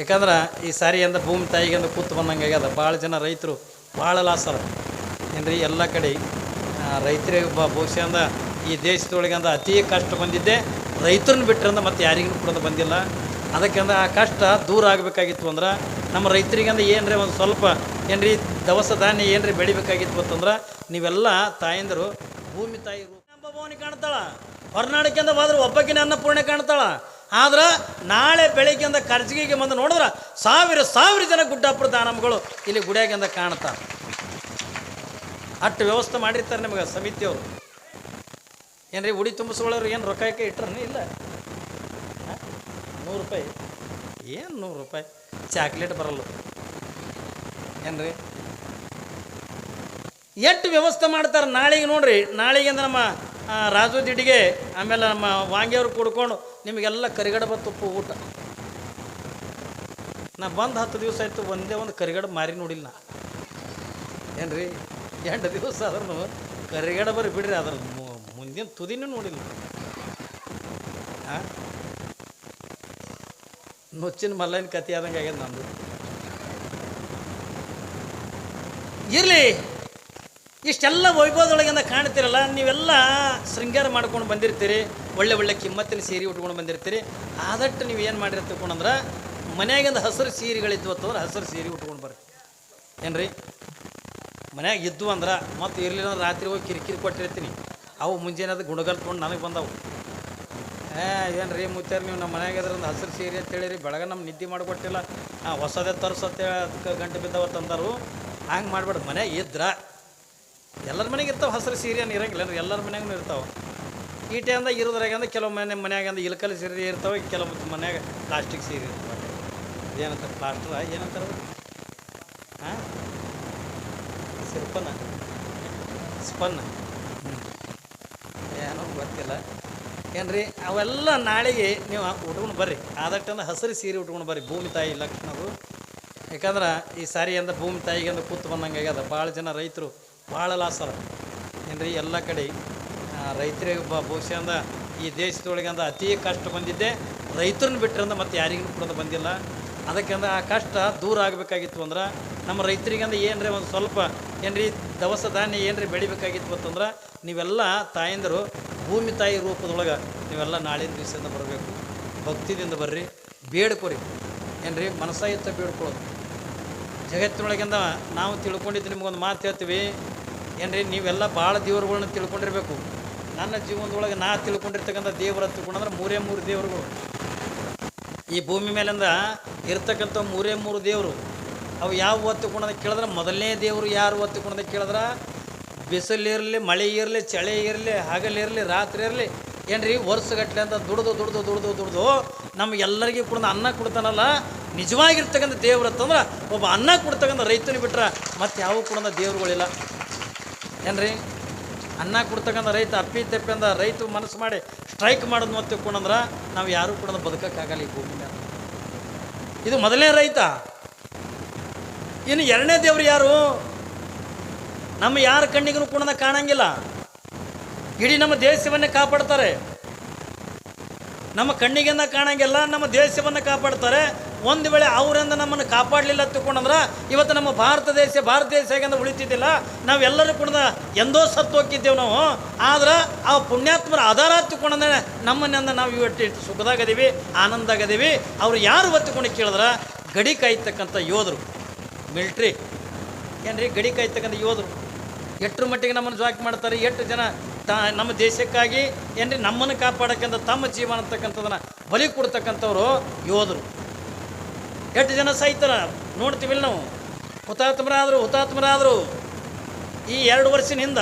ಯಾಕಂದ್ರೆ ಈ ಸಾರಿ ಅಂದ ಭೂಮಿ ತಾಯಿಗೆ ಅಂದ ಕೂತು ಬಂದಂಗೆ ಆಗ್ಯದ. ಭಾಳ ಜನ ರೈತರು ಭಾಳ ಲಾಸ್ ಅದ ಏನ್ರಿ, ಎಲ್ಲ ಕಡೆ ರೈತರಿಗೆ ಬಹುಶಃ ಈ ದೇಶದೊಳಗೆ ಅಂದ ಅತಿ ಕಷ್ಟ ಬಂದಿದ್ದೆ. ರೈತರನ್ನ ಬಿಟ್ರಂದ ಮತ್ತೆ ಯಾರಿಗೂ ಕೂಡ ಬಂದಿಲ್ಲ. ಅದಕ್ಕೆ ಅಂದ ಆ ಕಷ್ಟ ದೂರ ಆಗಬೇಕಾಗಿತ್ತು ಅಂದ್ರೆ, ನಮ್ಮ ರೈತರಿಗೆ ಅಂದ ಏನ್ರಿ ಒಂದು ಸ್ವಲ್ಪ, ಏನ್ರಿ ದವಸ ಧಾನ್ಯ ಏನ್ರಿ ಬೆಳಿಬೇಕಾಗಿತ್ತು ಅಂತಂದ್ರೆ ನೀವೆಲ್ಲ ತಾಯಂದರು, ಭೂಮಿ ತಾಯಿ ಭವನಿ ಕಾಣ್ತಾಳ. ಹೊರನಾಡಕ್ಕಿಂದ ಹೋದ್ರೆ ಒಬ್ಬಕ್ಕಿನ ಅನ್ನಪೂರ್ಣೆ ಕಾಣ್ತಾಳ. ಆದ್ರೆ ನಾಳೆ ಬೆಳಿಗ್ಗೆಂದ ಕರ್ಜಿಗೆ ಬಂದು ನೋಡಿದ್ರೆ ಸಾವಿರ ಸಾವಿರ ಜನ ಗುಡ್ಡಾಪುರ ದಾನಮ್ಗಳು ಇಲ್ಲಿ ಗುಡಿಯಾಗಿಂದ ಕಾಣ್ತಾರೆ. ಅಷ್ಟು ವ್ಯವಸ್ಥೆ ಮಾಡಿರ್ತಾರೆ ನಿಮಗೆ ಸಮಿತಿಯವರು ಏನ್ರಿ ಉಡಿ ತುಂಬಿಸ್ಕೊಳ್ಳೋರು ಏನು ರೊಕ್ಕಕ್ಕೆ ಇಟ್ರನೇ? ಇಲ್ಲ? ನೂರು ರೂಪಾಯಿ. ಏನು ನೂರು ರೂಪಾಯಿ? ಚಾಕ್ಲೇಟ್ ಬರಲ್ಲ. ಏನ್ರಿ? ಎಷ್ಟು ವ್ಯವಸ್ಥೆ ಮಾಡ್ತಾರೆ ನಾಳೆಗೆ ನೋಡ್ರಿ. ನಾಳೆಗೆ ಅಂದ್ರೆ ನಮ್ಮ ರಾಜು ದಿಡಿಗೆ ಆಮೇಲೆ ನಮ್ಮ ವಾಂಗಿಯವ್ರು ಕೂಡ್ಕೊಂಡು ನಿಮಗೆಲ್ಲ ಕರಿಗಡಬ ತುಪ್ಪ ಊಟ. ನಾ ಬಂದು ಹತ್ತು ದಿವಸ ಆಯಿತು, ಒಂದೇ ಒಂದು ಕರಿಗಡ ಮಾರಿ ನೋಡಿಲ್ಲ ನಾ. ಏನ್ರಿ? ಎಂಟು ದಿವಸ ಆದ್ರೂ ಕರಿಗಡ ಬರೀ ಬಿಡ್ರಿ, ಅದ್ರ ಮುಂದಿನ ತುದಿನೂ ನೋಡಿಲ್ಲ ಹಾಂ ನುಚ್ಚಿನ ಮಲ್ಲೈನ ಕತೆ ಆದಂಗೆ ಆಗ್ಯದ ನಂದು. ಇರಲಿ! ಇಷ್ಟೆಲ್ಲ ವೈಭವದೊಳಗಿಂದ ಕಾಣ್ತಿರಲ್ಲ, ನೀವೆಲ್ಲ ಶೃಂಗಾರ ಮಾಡ್ಕೊಂಡು ಬಂದಿರ್ತೀರಿ, ಒಳ್ಳೆ ಒಳ್ಳೆ ಕಿಮ್ಮತ್ತಿನ ಸೀರೆ ಉಟ್ಕೊಂಡು ಬಂದಿರ್ತೀರಿ. ಆದಷ್ಟು ನೀವು ಏನು ಮಾಡಿರ್ತೀವಿ ಅಂದ್ರೆ ಮನ್ಯಾಗಿಂದ ಹಸಿರು ಸೀರೆಗಳಿದ್ವು ಅಂತಂದ್ರೆ ಹಸಿರು ಸೀರೆ ಉಟ್ಕೊಂಡು ಬರ್ರಿ. ರೀ ಮನ್ಯಾಗ ಇದ್ವು ಅಂದ್ರೆ, ಮತ್ತು ಇರಲಿಲ್ಲ ಅಂದ್ರೆ ರಾತ್ರಿ ಹೋಗಿ ಕಿರಿಕಿರಿ ಕೊಟ್ಟಿರ್ತೀನಿ. ಅವು ಮುಂಜಾನೆ ಅದು ತೊಗೊಂಡು ನನಗೆ ಬಂದವು. ಏ ಏನು ರೀ ಮುತ್ಯಾರ, ನೀವು ನಮ್ಮ ಮನ್ಯಾಗ ಅದ್ರಿಂದ ಹಸಿರು ಸೀರೆ ಅಂತ ಹೇಳಿರಿ, ಬೆಳಗ್ಗೆ ನಮ್ಮ ನಿದ್ದೆ ಮಾಡಿಕೊಟ್ಟಿಲ್ಲ. ಹೊಸದೇ ತರ್ಸತ್ತೆ, ಅದಕ್ಕೆ ಗಂಟೆ ಬಿದ್ದವ ತಂದರು. ಹಂಗೆ ಮಾಡಬೇಡ ಮನೆ ಇದ್ರ. ಎಲ್ಲರ ಮನೆಗೆ ಇರ್ತಾವೆ ಹಸಿರು, ಸೀರೆ ಏನು ಇರಂಗಿಲ್ಲ ಎಲ್ಲರ ಮನೆಗೂ ಇರ್ತಾವೆ. ಈಟೆ ಅಂದ ಇರೋದ್ರಾಗ ಅಂದ್ರೆ ಕೆಲವು ಮನೆ, ಮನ್ಯಾಗ ಅಂದ್ರೆ ಇಲ್ಕಲ್ ಸೀರೆ ಇರ್ತಾವೆ ಕೆಲವು ಮನ್ಯಾಗ ಪ್ಲಾಸ್ಟಿಕ್ ಸೀರೆ ಇರ್ತವೆ. ಏನಂತಾರೆ ಪ್ಲಾಸ್ಟರ್ ಏನಂತಾರೆ ಹಾಂ ಸಿರ್ಪನ್ನ? ಸ್ಪನ್ ಏನೋ ಗೊತ್ತಿಲ್ಲ. ಏನ್ರಿ, ಅವೆಲ್ಲ ನಾಳೆಗೆ ನೀವು ಉಟ್ಕೊಂಡು ಬರ್ರಿ. ಆದಟ್ಟಂದ್ರೆ ಹಸಿರು, ಸೀರೆ ಉಟ್ಕೊಂಡು ಬರ್ರಿ. ಭೂಮಿ ತಾಯಿ ಲಕ್ಷಣದು ಯಾಕಂದ್ರೆ ಈ ಸಾರಿ ಅಂದ್ರೆ ಭೂಮಿ ತಾಯಿಗೆ ಅಂದ ಕೂತು ಬಂದಂಗೆ ಆಗ್ಯದ. ಭಾಳ ಜನ ರೈತರು ಭಾಳ ಲಾಸ್ ಅದ ರೀ ಎಲ್ಲ ಕಡೆ ರೈತರಿಗೆ ಬ, ಬಹುಶಃ ಅಂದ ಈ ದೇಶದೊಳಗೆ ಅಂದ ಅತಿ ಕಷ್ಟ ಬಂದಿದ್ದೆ ರೈತರನ್ನ ಬಿಟ್ರಂದ ಮತ್ತೆ ಯಾರಿಗೂ ಕೂಡ ಬಂದಿಲ್ಲ. ಅದಕ್ಕೆ ಆ ಕಷ್ಟ ದೂರ ಆಗಬೇಕಾಗಿತ್ತು ಅಂದ್ರೆ ನಮ್ಮ ರೈತರಿಗೆ ಅಂದ್ರೆ ಏನ್ರಿ ಒಂದು ಸ್ವಲ್ಪ ಏನ್ರಿ ದವಸ ಧಾನ್ಯ ಏನ್ರಿ ಬೆಳಿಬೇಕಾಗಿತ್ತು ಅಂತಂದ್ರೆ ನೀವೆಲ್ಲ ತಾಯಂದರು ಭೂಮಿ ತಾಯಿ ರೂಪದೊಳಗೆ ನೀವೆಲ್ಲ ನಾಳಿನ ದಿವಸದಿಂದ ಬರಬೇಕು. ಭಕ್ತಿದಿಂದ ಬರ್ರಿ, ಬೇಡ್ಕೊರಿ. ಏನ್ರಿ ಮನಸ್ಸ ಎತ್ತ ಬೇಡ್ಕೊಳ್ಳೋದು ಜಗತ್ತಿನೊಳಗಿಂದ ನಾವು ತಿಳ್ಕೊಂಡಿದ್ದು ನಿಮಗೊಂದು ಮಾತು ಹೇಳ್ತೀವಿ. ಏನ್ರಿ, ನೀವೆಲ್ಲ ಭಾಳ ದೇವರುಗಳನ್ನ ತಿಳ್ಕೊಂಡಿರ್ಬೇಕು. ನನ್ನ ಜೀವನದೊಳಗೆ ನಾ ತಿಳ್ಕೊಂಡಿರ್ತಕ್ಕಂಥ ದೇವರ ತಿಳ್ಕೊಂಡ್ರೆ ಮೂರೇ ಮೂರು ದೇವರುಗಳು. ಈ ಭೂಮಿ ಮೇಲಿಂದ ಇರ್ತಕ್ಕಂಥ ಮೂರೇ ಮೂರು ದೇವರು, ಅವು ಯಾವ ಒತ್ತುಕೊಂಡದ ಕೇಳಿದ್ರೆ ಮೊದಲನೇ ದೇವರು ಯಾರು ಒತ್ತುಕೊಂಡದ ಕೇಳಿದ್ರೆ? ಬಿಸಿಲಿರಲಿ ಮಳೆ ಇರಲಿ, ಚಳಿ ಇರಲಿ ಹಗಲಿರಲಿ ರಾತ್ರಿ ಇರಲಿ. ಏನ್ರಿ ವರ್ಷಗಟ್ಟಲೆ ಅಂತ ದುಡ್ದು ದುಡ್ದು ದುಡ್ದು ದುಡ್ದು ನಮಗೆಲ್ಲರಿಗೂ ಕೂಡ ಅನ್ನ ಕೊಡ್ತಾನಲ್ಲ. ನಿಜವಾಗಿರ್ತಕ್ಕಂಥ ದೇವ್ರು ಅಂತಂದ್ರೆ ಒಬ್ಬ ಅನ್ನ ಕೊಡ್ತಕ್ಕಂಥ ರೈತನ ಬಿಟ್ರೆ ಮತ್ತೆ ಯಾವ ಕೂಡ ದೇವ್ರುಗಳಿಲ್ಲ. ಏನ್ರಿ? ಅನ್ನ ಕೊಡ್ತಕ್ಕಂಥ ರೈತ, ಅಪ್ಪಿ ತಪ್ಪಿ ಅಂದ ರೈತ ಮನಸ್ಸು ಮಾಡಿ ಸ್ಟ್ರೈಕ್ ಮಾಡೋದು ಮತ್ತೆ ಕೊಡಂದ್ರೆ ನಾವು ಯಾರೂ ಕೂಡ ಬದುಕೋಕ್ಕಾಗಲ್ಲ ಈ ಭೂಮಿ ಇದು ಮೊದಲನೇ ರೈತ. ಇನ್ನು ಎರಡನೇ ದೇವ್ರು ಯಾರು? ನಮ್ಮ ಯಾರ ಕಣ್ಣಿಗೂ ಕೂಡ ಕಾಣಂಗಿಲ್ಲ. ಇಡೀ ನಮ್ಮ ದೇಶವನ್ನೇ ಕಾಪಾಡ್ತಾರೆ. ನಮ್ಮ ಕಣ್ಣಿಗೆನ್ನ ಕಾಣಂಗಿಲ್ಲ, ನಮ್ಮ ದೇಶವನ್ನು ಕಾಪಾಡ್ತಾರೆ. ಒಂದು ವೇಳೆ ಅವರಿಂದ ನಮ್ಮನ್ನು ಕಾಪಾಡಲಿಲ್ಲ ತಿಳ್ಕೊಂಡಂದ್ರೆ ಇವತ್ತು ನಮ್ಮ ಭಾರತ ದೇಶ ಭಾರತ ದೇಶ ಹೇಗೆಂದ ಉಳಿತಿದ್ದಿಲ್ಲ. ನಾವೆಲ್ಲರೂ ಕೂಡ ಎಂದೋ ಸತ್ತು ಹೋಗಿದ್ದೇವೆ ನಾವು. ಆದ್ರೆ ಆ ಪುಣ್ಯಾತ್ಮರ ಆಧಾರ ತಿಳ್ಕೊಂಡಂದ್ರೆ ನಮ್ಮನ್ನಿಂದ ನಾವು ಇವತ್ತು ಇಷ್ಟು ಸುಖದಾಗದೀವಿ ಆನಂದಾಗದೀವಿ ಅವರು ಯಾರು ಒತ್ತುಕೊಂಡು ಕೇಳಿದ್ರೆ? ಗಡಿ ಕಾಯ್ತಕ್ಕಂಥ ಯೋಧರು. ಮಿಲ್ಟ್ರಿ. ಏನ್ರಿ? ಗಡಿ ಕಾಯ್ತಕ್ಕಂಥ ಯೋಧರು. ಎಷ್ಟರ ಮಟ್ಟಿಗೆ ನಮ್ಮನ್ನು ಜಾಕ್ ಮಾಡ್ತಾರೆ? ಎಷ್ಟು ಜನ ತಾ, ನಮ್ಮ ದೇಶಕ್ಕಾಗಿ, ಏನ್ರಿ? ನಮ್ಮನ್ನು ಕಾಪಾಡಕ್ಕಂಥ ತಮ್ಮ ಜೀವನ ಅಂತಕ್ಕಂಥದನ್ನು ಬಲಿ ಕೊಡ್ತಕ್ಕಂಥವ್ರು ಯೋಧರು. ಎಷ್ಟು ಜನ ಸಾಯ್ತಾರ ನೋಡ್ತೀವಿಲ್ಲ ನಾವು. ಹುತಾತ್ಮರಾದರು ಹುತಾತ್ಮರಾದರು. ಈ ಎರಡು ವರ್ಷದಿಂದ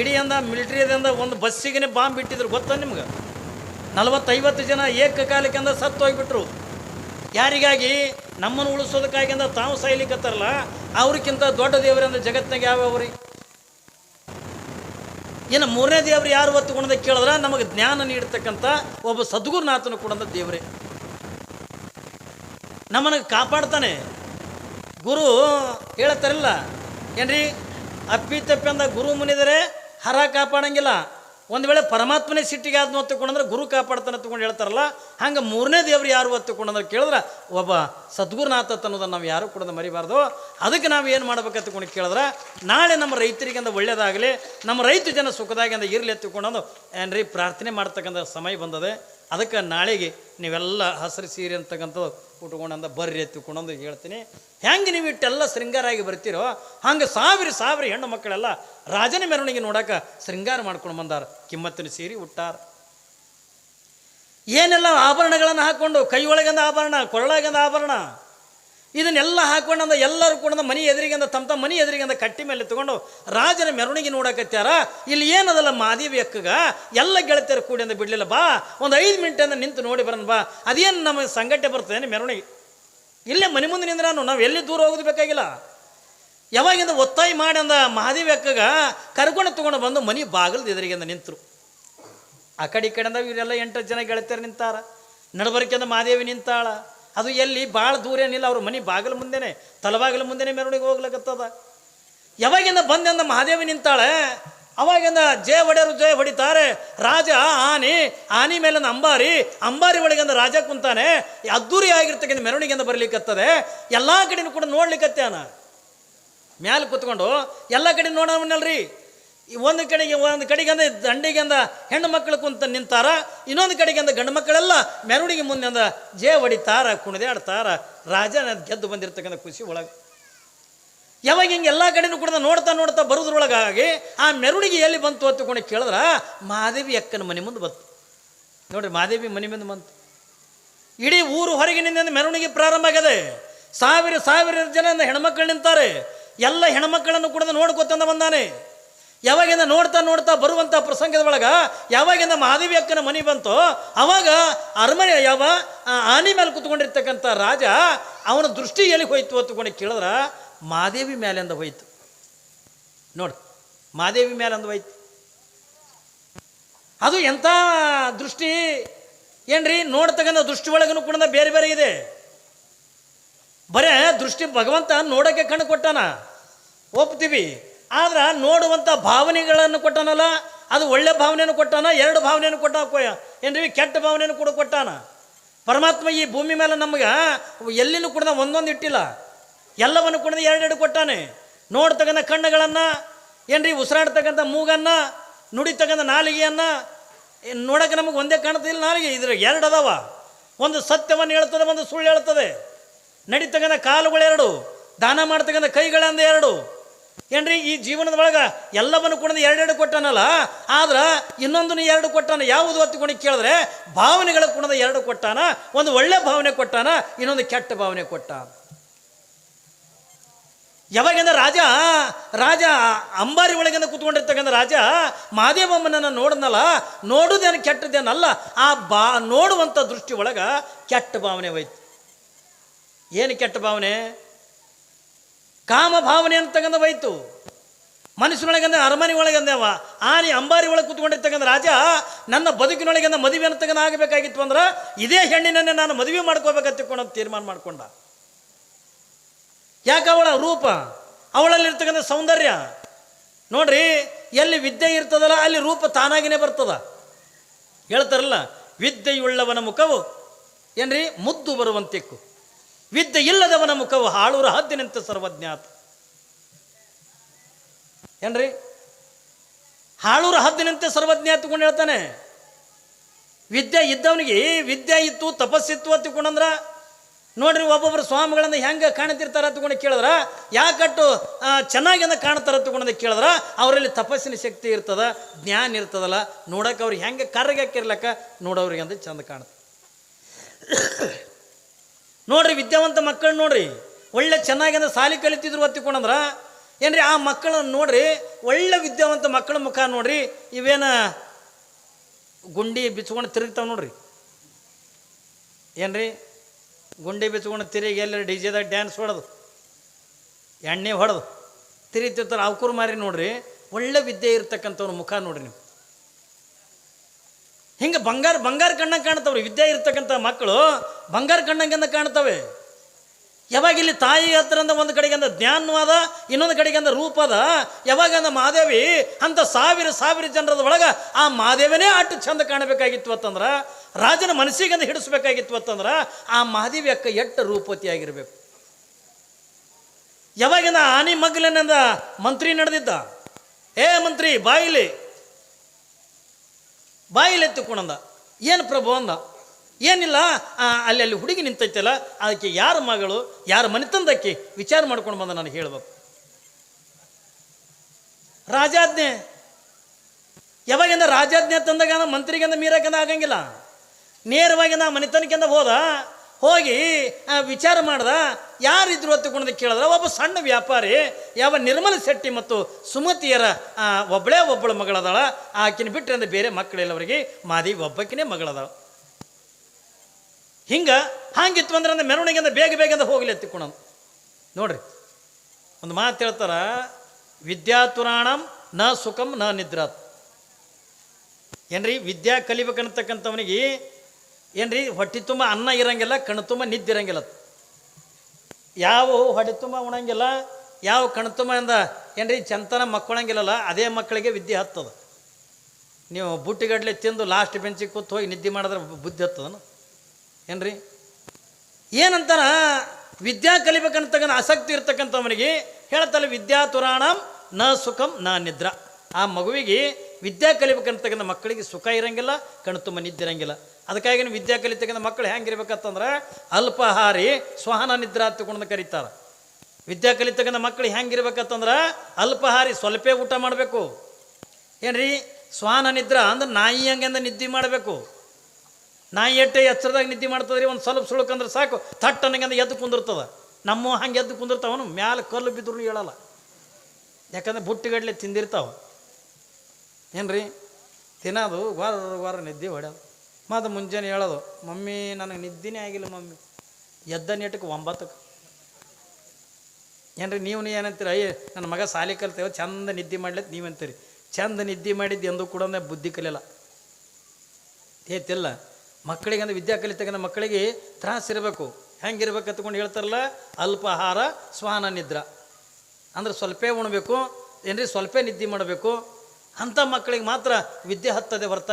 ಇಡೀ ಅಂದ ಮಿಲಿಟ್ರಿದಿಂದ ಒಂದು ಬಸ್ಸಿಗೆ ಬಾಂಬ್ ಬಿಟ್ಟಿದ್ರು ಗೊತ್ತಾ ನಿಮ್ಗೆ? ನಲವತ್ತೈವತ್ತು ಜನ ಏಕಕಾಲಿಕಂದ ಸತ್ತು ಹೋಗ್ಬಿಟ್ರು ಯಾರಿಗಾಗಿ? ನಮ್ಮನ್ನು ಉಳಿಸೋದಕ್ಕಾಗಿಂದ ತಾವು ಸಾಯ್ಲಿಕ್ಕತ್ತಾರಲ್ಲ ಅವ್ರಿಗಿಂತ ದೊಡ್ಡ ದೇವರಂದ್ರೆ ಜಗತ್ತಿನಾಗ ಯಾವ್ಯಾವ್ರಿ ಇನ್ನು ಮೂರನೇ ದೇವರು ಯಾರು ಒತ್ತುಕೊಂಡ ಕೇಳಿದ್ರೆ ನಮಗೆ ಜ್ಞಾನ ನೀಡ್ತಕ್ಕಂಥ ಒಬ್ಬ ಸದ್ಗುರುನಾಥನು ಕೂಡ ದೇವರೇ. ನಮ್ಮನ್ನು ಕಾಪಾಡ್ತಾನೆ. ಗುರು ಹೇಳ್ತಾರಲ್ಲ ಏನ್ರಿ? ಅಪ್ಪಿ ತಪ್ಪಿ ಅಂದ ಗುರು ಮುನಿದರೆ ಹರ ಕಾಪಾಡಂಗಿಲ್ಲ. ಒಂದು ವೇಳೆ ಪರಮಾತ್ಮನೇ ಸಿಟ್ಟಿಗೆ ಆದ್ನು ತಗೊಂಡ್ರೆ ಗುರು ಕಾಪಾಡ್ತಾನೆ ತಗೊಂಡು ಹೇಳ್ತಾರಲ್ಲ, ಹಂಗೆ ಮೂರನೇ ದೇವ್ರು ಯಾರು ಒತ್ತುಕೊಂಡ್ರೆ ಕೇಳಿದ್ರೆ, ಒಬ್ಬ ಸದ್ಗುರುನಾಥ ಅನ್ನೋದನ್ನು ನಾವು ಯಾರು ಕೂಡ ಮರಿಬಾರ್ದು. ಅದಕ್ಕೆ ನಾವು ಏನು ಮಾಡ್ಬೇಕಂತ ತಗೊಂಡು ಕೇಳಿದ್ರೆ, ನಾಳೆ ನಮ್ಮ ರೈತರಿಗೆ ಅಂದ ಒಳ್ಳೇದಾಗಲಿ, ನಮ್ಮ ರೈತ ಜನ ಸುಖದಾಗಿ ಅಂದ ಇರಲಿ ಎತ್ತುಕೊಂಡು ಏನ್ರಿ, ಪ್ರಾರ್ಥನೆ ಮಾಡ್ತಕ್ಕಂಥ ಸಮಯ ಬಂದದೆ. ಅದಕ್ಕೆ ನಾಳೆಗೆ ನೀವೆಲ್ಲ ಹಸಿರು ಸೀರೆ ಅಂತಕ್ಕಂಥದ್ದು ಉಟ್ಕೊಂಡಂದ ಬರ್ರಿ ಎತ್ತಿಕೊಂಡಂದು ಹೇಳ್ತೀನಿ. ಹೆಂಗೆ ನೀವು ಇಟ್ಟೆಲ್ಲ ಶೃಂಗಾರಾಗಿ ಬರ್ತೀರೋ, ಹಂಗೆ ಸಾವಿರ ಸಾವಿರ ಹೆಣ್ಣು ಮಕ್ಕಳೆಲ್ಲ ರಾಜನ ಮೆರವಣಿಗೆ ನೋಡಕ್ಕೆ ಶೃಂಗಾರ ಮಾಡ್ಕೊಂಡು ಬಂದಾರ. ಕಿಮ್ಮತ್ತಿನ ಸೀರೆ ಉಟ್ಟಾರ. ಏನೆಲ್ಲ ಆಭರಣಗಳನ್ನು ಹಾಕ್ಕೊಂಡು ಕೈ ಒಳಗಂದ ಆಭರಣ, ಕೊರಳಾಗಂದ ಆಭರಣ? ಇದನ್ನೆಲ್ಲ ಹಾಕೊಂಡಂದ ಎಲ್ಲರೂ ಕೂಡ ಮನೆ ಎದುರಿಗಂದ ತಮ್ಮ ತಮ್ಮ ಮನೆ ಎದುರಿಗಂದ ಕಟ್ಟಿ ಮೇಲೆ ತಗೊಂಡು ರಾಜನ ಮೆರವಣಿಗೆ ನೋಡಕತ್ಯಾರ? ಇಲ್ಲಿ ಏನದಲ್ಲ ಮಾದೇವಿ ಅಕ್ಕಗ? ಎಲ್ಲ ಗೆಳತಿಯರು ಕೂಡಿ ಅಂದ ಬಿಡ್ಲಿಲ್ಲ, ಬಾ. ಒಂದು ಐದು ಮಿನಿಟಿಂದ ನಿಂತು ನೋಡಿ ಬರೋಣ, ಬಾ. ಅದೇನು ನಮ್ಮ ಸಂಘಟನೆ ಬರ್ತದೇನು ಮೆರವಣಿಗೆ? ಇಲ್ಲೇ ಮನೆ ಮುಂದೆ ನಿಂದ್ರಾನು ನಾವು ಎಲ್ಲಿ ದೂರ ಹೋಗೋದು ಬೇಕಾಗಿಲ್ಲ. ಯಾವಾಗಿಂದ ಒತ್ತಾಯ ಮಾಡಿ ಅಂದ ಮಹಾದೇವಿ ಅಕ್ಕಗ, ಕರ್ಕೊಂಡು ತಗೊಂಡು ಬಂದು ಮನೆ ಬಾಗಿಲ್ದು ಎದುರಿಗಿಂದ ನಿಂತರು. ಆ ಕಡೆ ಈ ಕಡೆಯಿಂದ ಇವರೆಲ್ಲ ಎಂಟು ಜನ ಗೆಳತಿಯರು ನಿಂತಾರ. ನಡಬರ್ಕೆಂದ ಮಹಾದೇವಿ ನಿಂತಾಳ. ಅದು ಎಲ್ಲಿ ಭಾಳ ದೂರ ಏನಿಲ್ಲ, ಅವ್ರ ಮನೆ ಬಾಗಿಲ ಮುಂದೆನೆ, ತಲಬಾಗಿಲು ಮುಂದೆನೆ ಮೆರವಣಿಗೆ ಹೋಗ್ಲಕತ್ತದ. ಯಾವಾಗಿಂದ ಬಂದೆಂದ ಮಹಾದೇವಿ ನಿಂತಾಳೆ, ಅವಾಗಿಂದ ಜಯ ಹೊಡೆಯರು ಜಯ ಹೊಡಿತಾರೆ, ರಾಜ ಆನೆ ಆನೆ ಮೇಲಿಂದ ಅಂಬಾರಿ ಅಂಬಾರಿ ಒಳಗಿಂದ ರಾಜ ಕುಂತಾನೆ, ಅದ್ದೂರಿ ಆಗಿರ್ತಕ್ಕಂಥ ಮೆರವಣಿಗೆಯಿಂದ ಬರ್ಲಿಕ್ಕತ್ತದೆ ಎಲ್ಲ ಕಡೆನೂ ಕೂಡ ನೋಡ್ಲಿಕ್ಕತ್ಯಾನ ಮ್ಯಾಲೆ ಕೂತ್ಕೊಂಡು, ಎಲ್ಲ ಕಡೆ ನೋಡೋಣಲ್ರಿ ಒಂದು ಕಡೆಗೆ ಒಂದು ಕಡೆಗೆ ಅಂದರೆ ದಂಡಿಗೆ ಅಂದ ಹೆಣ್ಣು ಮಕ್ಕಳು ಕುಂತ ನಿಂತಾರ, ಇನ್ನೊಂದು ಕಡೆಗೆ ಅಂದ ಗಂಡು ಮಕ್ಕಳೆಲ್ಲ ಮೆರವಣಿಗೆ ಮುಂದೆ ಅಂದ ಜೇ ಹೊಡಿತಾರ ಕುಣಿದೆ ಆಡ್ತಾರ ರಾಜನ ಗೆದ್ದು ಬಂದಿರ್ತಕ್ಕಂಥ ಖುಷಿ ಒಳಗೆ. ಯಾವಾಗ ಹಿಂಗೆ ಎಲ್ಲ ಕಡೆನೂ ಕೂಡ ನೋಡ್ತಾ ನೋಡ್ತಾ ಬರೋದ್ರೊಳಗಾಗಿ ಆ ಮೆರವಣಿಗೆ ಎಲ್ಲಿ ಬಂತು ಅಂತಕೊಂಡು ಕೇಳಿದ್ರೆ ಮಹಾದೇವಿ ಅಕ್ಕನ ಮನೆ ಮುಂದೆ ಬಂತು. ನೋಡ್ರಿ ಮಹಾದೇವಿ ಮನೆ ಮುಂದೆ ಬಂತು. ಇಡೀ ಊರು ಹೊರಗಿನಿಂದ ಮೆರವಣಿಗೆ ಪ್ರಾರಂಭ ಆಗದೆ. ಸಾವಿರ ಸಾವಿರ ಜನ ಹೆಣ್ಮಕ್ಳು ನಿಂತಾರೆ. ಎಲ್ಲ ಹೆಣ್ಮಕ್ಕಳನ್ನು ಕೂಡ ನೋಡ್ಕೊತಂದ ಬಂದಾನೆ. ಯಾವಾಗಿಂದ ನೋಡ್ತಾ ನೋಡ್ತಾ ಬರುವಂಥ ಪ್ರಸಂಗದ ಒಳಗೆ ಯಾವಾಗಿಂದ ಮಹಾದೇವಿ ಅಕ್ಕನ ಮನೆ ಬಂತು, ಅವಾಗ ಅರಮನೆ ಯಾವ ಆನೆ ಮೇಲೆ ಕುತ್ಕೊಂಡಿರ್ತಕ್ಕಂಥ ರಾಜ ಅವನ ದೃಷ್ಟಿ ಎಲ್ಲಿ ಹೋಯ್ತು ಅಂತಕೊಂಡು ಕೇಳಿದ್ರೆ, ಮಹಾದೇವಿ ಮೇಲೆಂದ ಹೋಯ್ತು. ನೋಡಿ, ಮಹಾದೇವಿ ಮೇಲಿಂದ ಹೋಯ್ತು. ಅದು ಎಂಥ ದೃಷ್ಟಿ? ಏನ್ರಿ, ನೋಡ್ತಕ್ಕಂಥ ದೃಷ್ಟಿ ಒಳಗೂ ಕೂಡ ಬೇರೆ ಬೇರೆ ಇದೆ. ಬರೇ ದೃಷ್ಟಿ ಭಗವಂತ ನೋಡೋಕ್ಕೆ ಕಣ್ಣು ಕೊಟ್ಟಾನ? ಒಪ್ತೀವಿ. ಆದ್ರೆ ನೋಡುವಂಥ ಭಾವನೆಗಳನ್ನು ಕೊಟ್ಟನಲ್ಲ, ಅದು ಒಳ್ಳೆ ಭಾವನೆಯನ್ನು ಕೊಟ್ಟಾನ, ಎರಡು ಭಾವನೆಯನ್ನು ಕೊಟ್ಟ ಏನ್ರಿ? ಕೆಟ್ಟ ಭಾವನೆಯನ್ನು ಕೂಡ ಕೊಟ್ಟಾನ. ಪರಮಾತ್ಮ ಈ ಭೂಮಿ ಮೇಲೆ ನಮಗೆ ಎಲ್ಲಿನೂ ಕೂಡ ಒಂದೊಂದು ಇಟ್ಟಿಲ್ಲ. ಎಲ್ಲವನ್ನು ಕೂಡ ಎರಡೆರಡು ಕೊಟ್ಟಾನೆ. ನೋಡ್ತಕ್ಕಂಥ ಕಣ್ಣುಗಳನ್ನು, ಏನ್ರಿ? ಉಸಿರಾಡ್ತಕ್ಕಂಥ ಮೂಗನ್ನು, ನುಡಿತಕ್ಕಂಥ ನಾಲಿಗೆಯನ್ನು ನೋಡಕ್ಕೆ ನಮಗೆ ಒಂದೇ ಕಾಣ್ತಿಲ್ಲ ನಾಲಿಗೆ ಇದ್ರ ಎರಡು ಅದಾವ. ಒಂದು ಸತ್ಯವನ್ನು ಹೇಳ್ತದೆ ಒಂದು ಸುಳ್ಳು ಹೇಳ್ತದೆ ನಡೀತಕ್ಕಂಥ ಕಾಲುಗಳೆರಡು. ದಾನ ಮಾಡ್ತಕ್ಕಂಥ ಕೈಗಳಂದ ಎರಡು. ಏನ್ರಿ, ಈ ಜೀವನದ ಒಳಗೆ ಎಲ್ಲವನ್ನು ಕೂಡ ಎರಡೆರಡು ಕೊಟ್ಟನಲ್ಲ, ಆದ್ರೆ ಇನ್ನೊಂದನ್ನು ಎರಡು ಕೊಟ್ಟಾನ, ಯಾವುದು ಹೊತ್ತುಕೊಂಡು ಕೇಳಿದ್ರೆ, ಭಾವನೆಗಳ ಕುಣದ ಎರಡು ಕೊಟ್ಟಾನ, ಒಂದು ಒಳ್ಳೆ ಭಾವನೆ ಕೊಟ್ಟಾನ, ಇನ್ನೊಂದು ಕೆಟ್ಟ ಭಾವನೆ ಕೊಟ್ಟ ಯಾವಾಗಿಂದ ರಾಜ ರಾಜ ಅಂಬಾರಿ ಒಳಗಿಂದ ಕೂತ್ಕೊಂಡಿರ್ತಕ್ಕಂಥ ರಾಜ ಮಹಾದೇವಮ್ಮನನ್ನು ನೋಡಿದ್ನಲ್ಲ, ನೋಡುದೇನು ಕೆಟ್ಟದೇನಲ್ಲ, ಆ ಬಾ, ನೋಡುವಂಥ ದೃಷ್ಟಿ ಒಳಗೆ ಕೆಟ್ಟ ಭಾವನೆ ಹೋಯ್ತು. ಏನು ಕೆಟ್ಟ ಭಾವನೆ? ಕಾಮ ಭಾವನೆ ಅಂತಕ್ಕಂಥ ಹೋಯ್ತು. ಮನಸ್ಸಿನೊಳಗಂದ್ರೆ ಅರಮನೆ ಒಳಗಂದೇವ ಆನೆ ಅಂಬಾರಿ ಒಳಗೆ ಕೂತ್ಕೊಂಡಿರ್ತಕ್ಕಂಥ ರಾಜ, ನನ್ನ ಬದುಕಿನೊಳಗಿಂದ ಮದುವೆ ಅಂತಕ್ಕಂಥ ಆಗಬೇಕಾಗಿತ್ತು ಅಂದ್ರೆ, ಇದೇ ಹೆಣ್ಣಿನನ್ನೇ ನಾನು ಮದುವೆ ಮಾಡ್ಕೋಬೇಕಂತ ತೀರ್ಮಾನ ಮಾಡಿಕೊಂಡ. ಯಾಕೆ ಅವಳ ರೂಪ? ಅವಳಲ್ಲಿರ್ತಕ್ಕಂಥ ಸೌಂದರ್ಯ. ನೋಡ್ರಿ, ಎಲ್ಲಿ ವಿದ್ಯೆ ಇರ್ತದಲ್ಲ, ಅಲ್ಲಿ ರೂಪ ತಾನಾಗಿನೇ ಬರ್ತದ. ಹೇಳ್ತಾರಲ್ಲ, ವಿದ್ಯೆಯುಳ್ಳವನ ಮುಖವು ಏನ್ರಿ, ಮುದ್ದು ಬರುವಂತಿಕ್ಕು ವಿದ್ಯೆ ಇಲ್ಲದವನ ಮುಖವು ಹಾಳೂರ ಹದ್ದಿನಂತೆ ಸರ್ವಜ್ಞಾತ. ಏನ್ರಿ? ಹಾಳೂರ ಹದ್ದಿನಂತೆ ಸರ್ವಜ್ಞಾತ ತಗೊಂಡು ಹೇಳ್ತಾನೆ. ವಿದ್ಯೆ ಇದ್ದವನಿಗೆ ವಿದ್ಯೆ ಇತ್ತು ತಪಸ್ಸಿತ್ತು ಅಂತ ತಿಳ್ಕೊಂಡಂದ್ರ, ನೋಡ್ರಿ ಒಬ್ಬೊಬ್ಬರು ಸ್ವಾಮಿಗಳನ್ನ ಹೆಂಗೆ ಕಾಣ್ತಿರ್ತಾರ ತಗೊಂಡು ಕೇಳಿದ್ರ, ಯಾಕಟ್ಟು ಚೆನ್ನಾಗಿಂದ ಕಾಣ್ತಾರ ತಗೊಂಡು ಕೇಳಿದ್ರ, ಅವರಲ್ಲಿ ತಪಸ್ಸಿನ ಶಕ್ತಿ ಇರ್ತದ, ಜ್ಞಾನ ಇರ್ತದಲ್ಲ ನೋಡಕ್ಕೆ ಅವ್ರಿಗೆ ಹೆಂಗೆ ಕರ್ರಗೆ ಹಾಕಿರ್ಲಕ್ಕ ನೋಡೋರಿಗೆ ಅಂದ್ರೆ ಚಂದ ಕಾಣುತ್ತೆ ನೋಡ್ರಿ, ವಿದ್ಯಾವಂತ ಮಕ್ಕಳು ನೋಡ್ರಿ, ಒಳ್ಳೆ ಚೆನ್ನಾಗಿ ಸಾಲಿ ಕಲಿತಿದ್ರು ಒತ್ತಿಕೊಂಡಂದ್ರೆ, ಏನ್ರಿ, ಆ ಮಕ್ಕಳನ್ನ ನೋಡ್ರಿ, ಒಳ್ಳೆ ವಿದ್ಯಾವಂತ ಮಕ್ಕಳ ಮುಖ ನೋಡ್ರಿ, ಇವೇನ ಗುಂಡಿ ಬಿಚ್ಕೊಂಡು ತಿರುಗ್ತಾವ ನೋಡ್ರಿ. ಏನ್ರಿ, ಗುಂಡಿ ಬಿಚ್ಕೊಂಡು ತಿರುಗಿ ಎಲ್ಲರ ಡಿ ಜೆದಾಗ ಡ್ಯಾನ್ಸ್ ಹೊಡೆದು, ಎಣ್ಣೆ ಹೊಡೆದು, ತಿರುಗ್ತಿರ್ತಾರೆ ಅವಕೂರು ಮಾರಿ ನೋಡ್ರಿ, ಒಳ್ಳೆ ವಿದ್ಯೆ ಇರ್ತಕ್ಕಂಥವ್ರ ಮುಖ ನೋಡ್ರಿ ನೀವು. ಹಿಂಗೆ ಬಂಗಾರ ಬಂಗಾರ ಕಣ್ಣಂಗೆ ಕಾಣ್ತಾವ್ರಿ ವಿದ್ಯೆ ಇರ್ತಕ್ಕಂಥ ಮಕ್ಕಳು ಬಂಗಾರ ಕಣ್ಣಂಗೆ ಕಾಣ್ತವೆ ಯಾವಾಗ ಇಲ್ಲಿ ತಾಯಿ ಹತ್ರಿಂದ ಒಂದು ಕಡೆಗೆ ಅಂದ ಜ್ಞಾನವಾದ ಇನ್ನೊಂದು ಕಡೆಗೆ ಅಂದ ರೂಪ ಅದ. ಯಾವಾಗ ಅಂದ ಮಹಾದೇವಿ ಅಂತ ಸಾವಿರ ಸಾವಿರ ಜನರದ ಒಳಗೆ ಆ ಮಹಾದೇವನೇ ಅಟ್ಟು ಚಂದ ಕಾಣಬೇಕಾಗಿತ್ತು ಅಂತಂದ್ರೆ, ರಾಜನ ಮನಸ್ಸಿಗೆ ಅಂದ ಹಿಡಿಸ್ಬೇಕಾಗಿತ್ತು ಅಂತಂದ್ರೆ, ಆ ಮಹಾದೇವಿ ಅಕ್ಕ ಎಟ್ಟ ರೂಪವತಿ ಆಗಿರ್ಬೇಕು. ಯಾವಾಗಿಂದ ಆನಿ ಮಗ್ಲನಿಂದ ಮಂತ್ರಿ ನಡೆದಿದ್ದ. ಏ ಮಂತ್ರಿ, ಬಾಯಿಲಿ. ಬಾಯಿಲಿ ಎತ್ತಿಕೊಂಡಂದ ಏನು ಪ್ರಭು ಅಂದ? ಏನಿಲ್ಲ ಅಲ್ಲಿ ಅಲ್ಲಿ ಹುಡುಗಿ ನಿಂತೈತಲ್ಲ ಅದಕ್ಕೆ ಯಾರ ಮಗಳು, ಯಾರ ಮನೆತಂದಕ್ಕೆ ವಿಚಾರ ಮಾಡ್ಕೊಂಡು ಬಂದ ನಾನು ಹೇಳಬೇಕು. ರಾಜಾಜ್ಞೆ. ಯಾವಾಗಿಂದ ರಾಜಾಜ್ಞೆ ತಂದಾಗ ಮಂತ್ರಿಗಿಂದ ಮೀರಕ್ಕಂದ ಆಗಂಗಿಲ್ಲ. ನೇರವಾಗಿ ನಾ ಮನೆತನಕ್ಕಿಂದ ಹೋದ ಹೋಗಿ ವಿಚಾರ ಮಾಡ್ದ, ಯಾರಿದ್ರು ಗುಣದ ಕೇಳಿದ್ರೆ, ಒಬ್ಬ ಸಣ್ಣ ವ್ಯಾಪಾರಿ, ಯಾವ ನಿರ್ಮಲ ಶೆಟ್ಟಿ ಮತ್ತು ಸುಮತಿಯರ ಒಬ್ಬಳೇ ಒಬ್ಬಳ ಮಗಳದಾಳ, ಆಕಿನ ಬಿಟ್ಟರೆ ಅಂದರೆ ಬೇರೆ ಮಕ್ಕಳಿಲ್ಲ ಅವರಿಗೆ, ಮಾದಿ ಒಬ್ಬಕಿನೇ ಮಗಳದಾಳ. ಹಿಂಗೆ ಹಂಗಿತ್ತು ಅಂದ್ರೆ ಅಂದ್ರೆ ಮೆರವಣಿಗೆ ಅಂದ್ರೆ ಬೇಗ ಬೇಗ ಹೋಗಲಿ ಹೋಗ್ಲಿ ಎತ್ತಿಕೊಣ ನೋಡ್ರಿ, ಒಂದು ಮಾತು ಹೇಳ್ತಾರ, ವಿದ್ಯಾತುರಾಣಂ ನ ಸುಖಂ ನ ನಿದ್ರಾತ್. ಏನ್ರಿ, ವಿದ್ಯಾ ಕಲಿಬೇಕನ್ನತಕ್ಕಂಥವನಿಗೆ ಏನ್ರಿ? ಹೊಟ್ಟೆ ತುಂಬ ಅನ್ನ ಇರಂಗಿಲ್ಲ, ಕಣ್ಣು ತುಂಬ ನಿದ್ದೆ ಇರಂಗಿಲ್ಲ. ಯಾವ ಹೊಟ್ಟೆ ತುಂಬ ಉಣಂಗಿಲ್ಲ, ಯಾವ ಕಣ್ಣು ತುಂಬ ಅಂದ ಏನ್ರಿ? ಚಂತನ ಮಕ್ಕಳಂಗಿಲ್ಲಲ್ಲ, ಅದೇ ಮಕ್ಕಳಿಗೆ ವಿದ್ಯೆ ಹತ್ತದ. ನೀವು ಬುಟ್ಟಿಗಡ್ಲೆ ತಿಂದು ಲಾಸ್ಟ್ ಬೆಂಚಿಗೆ ಕೂತು ಹೋಗಿ ನಿದ್ದೆ ಮಾಡಿದ್ರೆ ಬುದ್ಧಿ ಹತ್ತದನು? ಏನ್ರಿ? ಏನಂತಾರ ವಿದ್ಯಾ ಕಲಿಬೇಕಂತಕ್ಕಂಥ ಆಸಕ್ತಿ ಇರ್ತಕ್ಕಂಥವನಿಗೆ ಹೇಳ್ತಲ್ಲ ವಿದ್ಯಾ ತುರಾಣಂ ನ ಸುಖಂ ನ ನಿದ್ರ. ಆ ಮಗುವಿಗೆ ವಿದ್ಯಾ ಕಲಿಬೇಕಂತಕ್ಕಂಥ ಮಕ್ಕಳಿಗೆ ಸುಖ ಇರಂಗಿಲ್ಲ, ಕಣ್ಣು ತುಂಬ ನಿದ್ದೆ ಇರಂಗಿಲ್ಲ. ಅದಕ್ಕಾಗಿ ವಿದ್ಯಾ ಕಲಿತಕ್ಕಂಥ ಮಕ್ಕಳು ಹೆಂಗಿರ್ಬೇಕಂತಂದ್ರೆ ಅಲ್ಪಾಹಾರಿ ಸ್ವಹನ ನಿದ್ರಾ ತಗೊಂಡು ಕರೀತಾರೆ. ವಿದ್ಯಾ ಕಲಿತಕ್ಕಂಥ ಮಕ್ಕಳು ಹೆಂಗಿರ್ಬೇಕಂತಂದ್ರೆ ಅಲ್ಪಾಹಾರಿ ಸ್ವಲ್ಪೇ ಊಟ ಮಾಡಬೇಕು. ಏನ್ರಿ? ಸ್ವಾನ ನಿದ್ರಾ ಅಂದ್ರೆ ನಾಯಿ ಹಂಗಂದ ನಿದ್ದೆ ಮಾಡಬೇಕು. ನಾಯಿ ಎಟ್ಟೆ ಎಚ್ಚರದಾಗ ನಿದ್ದೆ ಮಾಡ್ತದ್ರಿ, ಒಂದು ಸ್ವಲ್ಪ ಸುಳುಕಂದ್ರೆ ಸಾಕು. ಥಟ್ ಅನ್ನಂಗಂದ ಎದ್ದು ಕುಂದಿರ್ತದ. ನಮ್ಮ ಹಂಗೆ ಎದ್ದು ಕುಂದಿರ್ತಾವನು ಮ್ಯಾಲೆ ಕಲ್ಲು ಬಿದ್ರು ಹೇಳಲ್ಲ. ಯಾಕಂದ್ರೆ ಬುಟ್ಟಿಗಡ್ಲೆ ತಿಂದಿರ್ತಾವ. ಏನ್ರಿ? ತಿನ್ನೋದು ವಾರ ವಾರ ನಿದ್ದೆ ಹೊಡ್ಯೋದು. ಮತ್ತು ಮುಂಜಾನೆ ಹೇಳೋದು, ಮಮ್ಮಿ, ನನಗೆ ನಿದ್ದೆನೇ ಆಗಿಲ್ಲ ಮಮ್ಮಿ. ಎದ್ದ ನೀಟಕ್ಕೆ ಒಂಬತ್ತಕ್ಕೆ. ಏನ್ರಿ, ನೀವು ಏನಂತೀರ, ಅಯ್ಯ, ನನ್ನ ಮಗ ಸಾಲಿ ಕಲ್ತೇವೆ, ಚಂದ ನಿದ್ದೆ ಮಾಡ್ಲಿಕ್ಕೆ ನೀವಂತೀರಿ. ಚಂದ ನಿದ್ದೆ ಮಾಡಿದ್ದು ಎಂದು ಕೂಡ ಬುದ್ಧಿ ಕಲಿಯಲ್ಲ. ಏತಿಲ್ಲ, ಮಕ್ಕಳಿಗೆ ಅಂದ್ರೆ ವಿದ್ಯಾ ಕಲಿತಕ್ಕಂಥ ಮಕ್ಕಳಿಗೆ ತ್ರಾಸ ಇರಬೇಕು. ಹೆಂಗಿರ್ಬೇಕು ಅತ್ಕೊಂಡು ಹೇಳ್ತಾರಲ್ಲ ಅಲ್ಪಾಹಾರ ಸ್ವಾನ ನಿದ್ರ. ಅಂದ್ರೆ ಸ್ವಲ್ಪೇ ಉಣಬೇಕು, ಏನ್ರಿ, ಸ್ವಲ್ಪ ನಿದ್ದೆ ಮಾಡಬೇಕು. ಅಂಥ ಮಕ್ಕಳಿಗೆ ಮಾತ್ರ ವಿದ್ಯೆ ಹತ್ತದೆ ಹೊರತ